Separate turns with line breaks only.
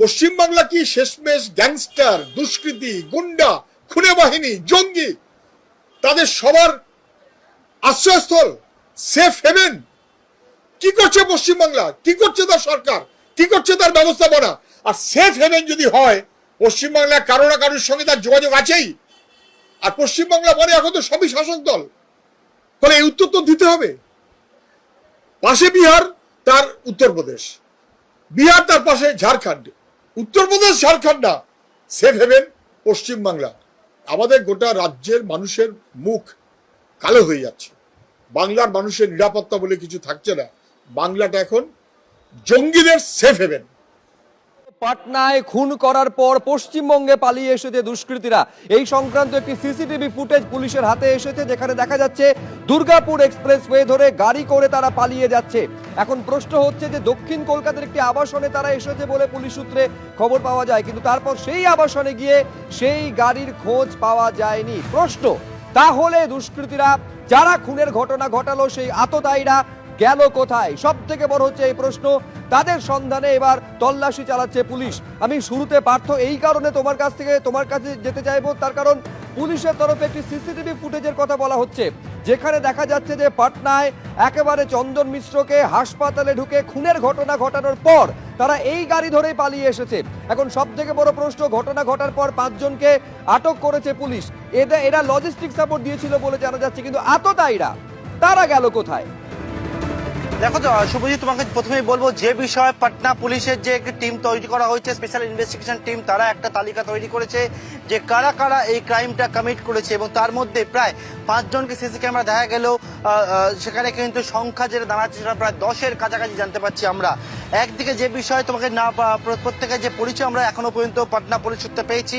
পশ্চিমবাংলা কি শেষমেশ গ্যাংস্টার, দুষ্কৃতি, গুন্ডা, খুনে বাহিনী, জঙ্গি? তাদের সবার আশ্রয়স্থল সেফ হেভেন কি করছে পশ্চিমবাংলা কি করছে তার সরকার? কি করছে তার ব্যবস্থাপনা? আর সেফ হেভেন যদি হয় পশ্চিমবাংলা কারও না কারোর সঙ্গে তার যোগাযোগ আছেই। আর পশ্চিমবাংলা মানে এখন তো সবই শাসক দল। ফলে এই উত্তর তো দিতে হবে। পাশে বিহার, তার উত্তরপ্রদেশ। বিহার তার পাশে ঝাড়খণ্ড। উত্তরপ্রদেশ, ঝাড়খণ্ড না সেফ হেভেন পশ্চিমবাংলা আমাদের গোটা রাজ্যের মানুষের মুখ কালো হয়ে যাচ্ছে। বাংলার মানুষের নিরাপত্তা বলে কিছু থাকছে না। বাংলাটা এখন জঙ্গিদের সেফ হেভেন
পাটনায় খুন করার পর পশ্চিমবঙ্গে পালিয়ে এসেছে দুষ্কৃতীরা। এই সংক্রান্ত একটি সিসিটিভি ফুটেজ পুলিশের হাতে এসেছে, যেখানে দেখা যাচ্ছে দুর্গাপুর এক্সপ্রেসওয়ে ধরে গাড়ি করে তারা পালিয়ে যাচ্ছে। এখন প্রশ্ন হচ্ছে যে দক্ষিণ কলকাতার একটি আবাসনে তারা এসেছে বলে পুলিশ সূত্রে খবর পাওয়া যায়, কিন্তু তারপর সেই আবাসনে গিয়ে সেই গাড়ির খোঁজ পাওয়া যায়নি। প্রশ্ন, তাহলে দুষ্কৃতীরা যারা খুনের ঘটনা ঘটালো সেই আততায়ীরা গেল কোথায়? সব থেকে বড় হচ্ছে এই প্রশ্ন। তাদের সন্ধানে এবার তল্লাশি চালাচ্ছে পুলিশ। আমি শুরুতে পার্থ এই কারণে তোমার কাছ থেকে, তোমার কাছে যেতে চাইব, তার কারণ পুলিশের তরফে একটি সিসিটিভি ফুটেজের কথা বলা হচ্ছে, যেখানে দেখা যাচ্ছে যে পাটনায় একেবারে চন্দন মিশ্রকে হাসপাতালে ঢুকে খুনের ঘটনা ঘটানোর পর তারা এই গাড়ি ধরেই পালিয়ে এসেছে। এখন সব থেকে বড় প্রশ্ন, ঘটনা ঘটার পর পাঁচজনকে আটক করেছে পুলিশ। এদের এরা লজিস্টিক সাপোর্ট দিয়েছিল বলে জানা যাচ্ছে, কিন্তু আততায়ীরা, তারা গেল কোথায়?
দেখো তো শুভজিৎ তোমাকে প্রথমেই বলব যে বিষয়ে পাটনা পুলিশের যে একটি টিম তৈরি করা হয়েছে স্পেশাল ইনভেস্টিগেশন টিম তারা একটা তালিকা তৈরি করেছে যে কারা কারা এই ক্রাইমটা কমিট করেছে এবং তার মধ্যে প্রায় পাঁচজনকে সিসি ক্যামেরা দেখা আহ, সেখানে কিন্তু সংখ্যা যেটা দাঁড়াচ্ছে সেটা প্রায় দশের কাছাকাছি জানতে পারছি আমরা। একদিকে যে বিষয়ে তোমাকে না প্রত্যেকের যে পরিচয় আমরা এখনও পর্যন্ত পাটনা পুলিশ সূত্রে পেয়েছি।